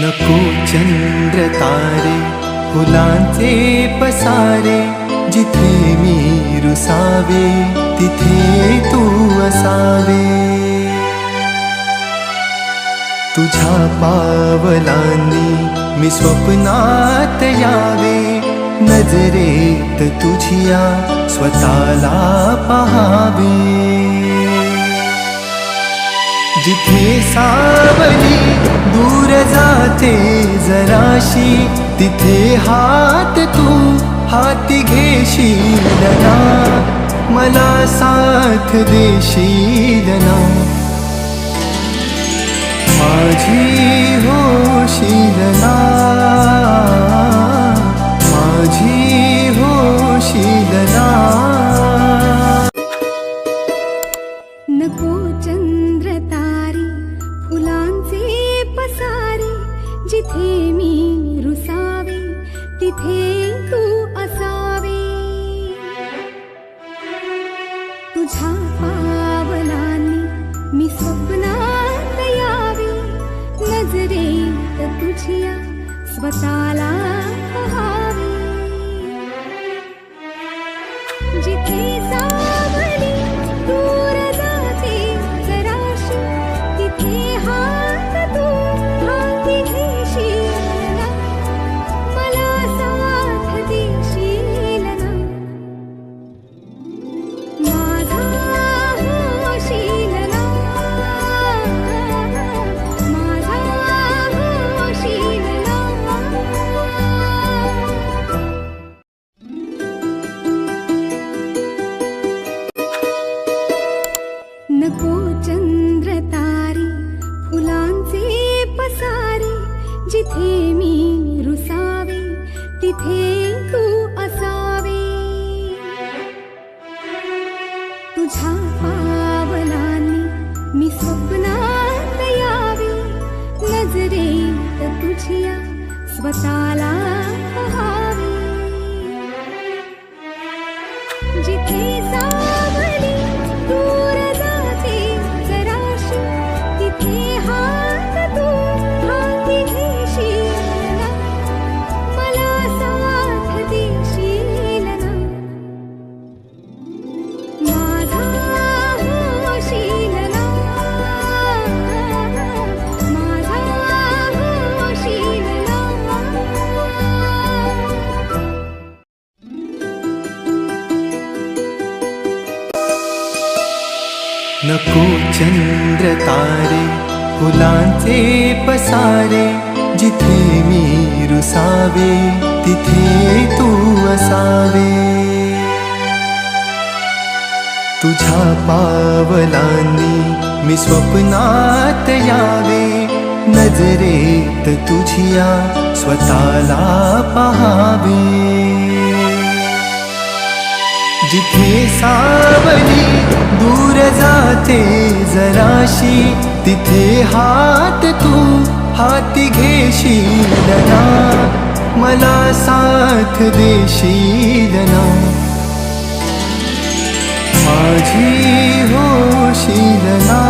नको चंद्र तारे फुलांचे पसारे जिथे मी रुसावे तिथे तू असावे. तुझ्या पावलांनी मी स्वप्नात यावे नजरेत तुझिया स्वतःला पहावे. जिथे सा जाते जराशी. तिथे हात तू हाती घेशील ना मला साथ देशील ना माझी होशील ना मी रुसावे तिथे तू असावे। तुझ्या पावलांनी मी स्वप्नात तुझिया स्वतःला जिथे मी रुसावे तिथे तू असावे. तुझ्या पावलांनी मी स्वप्नात यावे नजरेत तुझिया स्वतःला पहावे. जिथे नको चंद्र तारे फुलांचे पसारे जिथे मी रुसावे तिथे तू असावे. तुझ्या पावलांनी मी स्वप्नात यावे नजरेत तुझिया स्वतःला पहावे. जिथे सावली दूर जाते जराशी. तिथे हात तू हाती घेशील ना मला साथ देशील ना माझी होशील ना